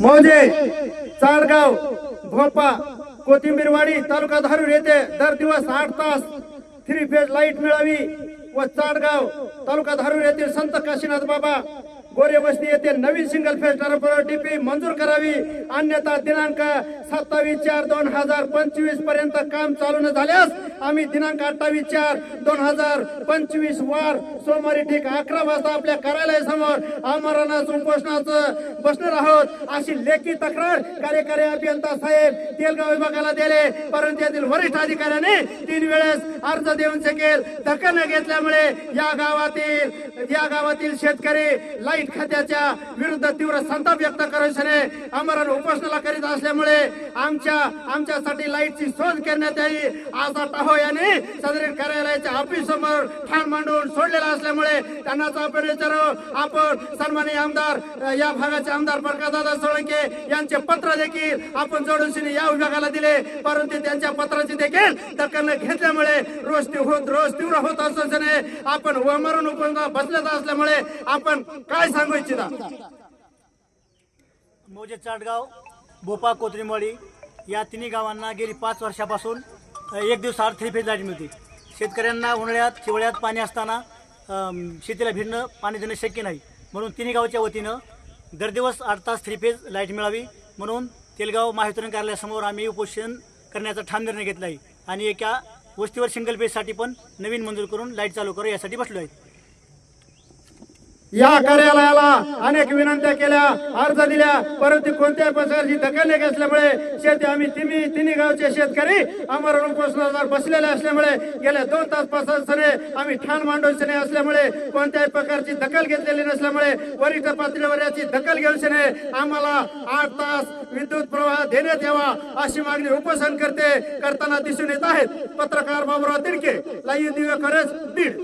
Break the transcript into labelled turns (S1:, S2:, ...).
S1: मौजे चाळगाव भोपा कोथिंबीरवाडी तालुका धारूर येथे दर दिवस आठ तास थ्री फेज लाइट मिळावी व चाडगाव तालुका धारूर येथील संत काशीनाथ बाबा गोरे वस्ती येथे नवीन सिंगल फेज टर्म डीपी मंजूर करावी. अन्यथा दिनांक सत्तावीस चार दोन हजार पंचवीसपर्यंत काम चालू न झाल्यास आम्ही दिनांक अठ्ठावीस चार दोन हजार पंचवीस वार सोमवारी ठीक अकरा वाजता आपल्या कार्यालयासमोर आमरणाचं उपोषणाचं बसणार आहोत. अशी लेखी तक्रार कार्यकारी अभियंता साहेब तेलगाव विभागाला दिले. परंतु यातील वरिष्ठ अधिकाऱ्याने तीन वेळेस अर्ज देऊन शकेल दखल न घेतल्यामुळे या गावातील या गावातील शेतकरी लाइट खात्याच्या विरुद्ध तीव्र संताप व्यक्त करायचे आमरण उपोषणाला करीत असल्यामुळे आमच्या आमच्यासाठी लाईटची सोय करण्यात यावी. असा टाहो यांनी सदरील कार्यालयाच्या ऑफिस समोर ठाण मांडून सोडलेला असल्यामुळे त्यांना आपण विचारू. आपण सन्माननीय आमदार या भागाचे आमदार प्रकाशदादा सोळंके यांचे पत्र देखील आपण जोडून या विभागाला दिले. परंतु त्यांच्या पत्राची देखील दखल न घेतल्यामुळे रोज ती होत रोज तीव्र होत असल्याने आपण वमरून उपंगा बसलेत असल्यामुळे आपण काय सांगू इच्छिता?
S2: मोजे चाटगाव. बोपा कोत्रीमवाडी या तिन्ही गावांना गेली पाच वर्षापासून एक दिवस आठ थ्री फेज लाइट मिळते शेतकऱ्यांना उन्हाळ्यात हिवाळ्यात पाणी असताना शेतीला भिडणं पाणी देणं शक्य नाही. म्हणून तिन्ही गावच्या वतीनं दर दिवस आठ तास थ्री फेज लाइट मिळावी. म्हणून तेलगाव महावितरण कार्यालयासमोर आम्ही उपोषण करण्याचा ठाम निर्णय घेतला आहे आणि एका वस्तीवर सिंगल पेजसाठी पण नवीन मंजूर करून लाइट चालू करू यासाठी बसलो आहे
S1: या कार्यालयाला अनेक विनंत्या केल्या अर्ज दिल्या. परंतु कोणत्याही प्रकारची दखल न घेतल्यामुळे शेती आम्ही तिन्ही तिन्ही गावचे शेतकरी आमरण उपोषणावर बसलेले असल्यामुळे गेल्या दोन तासपासून आम्ही ठाण मांडून नाही असल्यामुळे कोणत्याही प्रकारची दखल घेतलेली नसल्यामुळे वरिष्ठ पातळीवर याची दखल घेऊन नाही आम्हाला आठ तास विद्युत प्रवाह देण्यात यावा अशी मागणी उपोषण करते करताना दिसून येत आहेत. पत्रकार बाबुराव तिडके लाईव्ह दिव्य खरंच बीड.